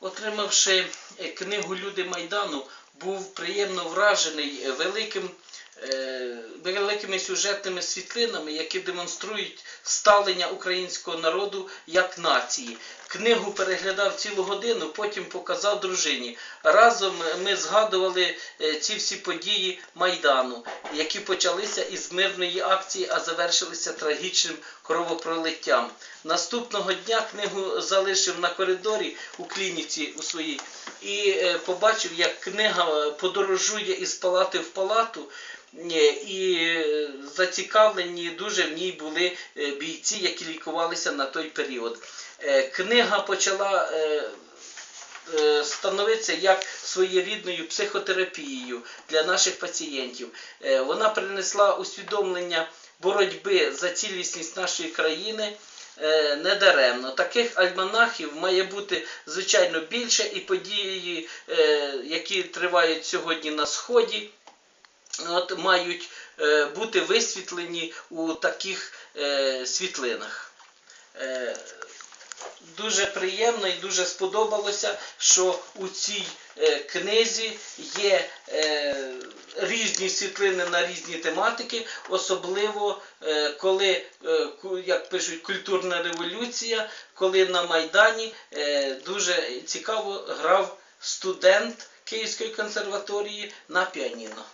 Отримавши е, книгу Люди Майдану, був приємно вражений е, великим, е, великими сюжетними світлинами, які демонструють ставлення українського народу як нації. Книгу переглядав цілу годину, потім показав дружині. Разом ми згадували е, ці всі події Майдану, які почалися із мирної акції, а завершилися трагічним кровопролиттям. Наступного дня книгу залишив на коридорі у клініці у своїй і е, побачив, як книга е, подорожує із палати в палату. І зацікавлені дуже в ній були бійці, які лікувалися на той період. Книга почала е, е, становиться як своєрідною психотерапією для наших пацієнтів. Е, Вона принесла усвідомлення боротьби за цілісність нашої країни. Недаремно таких альманахів має бути звичайно більше, і події, які тривають сьогодні на сході, от, мають бути висвітлені у таких світлинах. Дуже приємно і дуже сподобалося, що у цій е, книзі є е, різні світлини на різні тематики, особливо е, коли, як пишуть, культурна революція, коли на Майдані дуже цікаво грав студент Київської консерваторії на піаніно.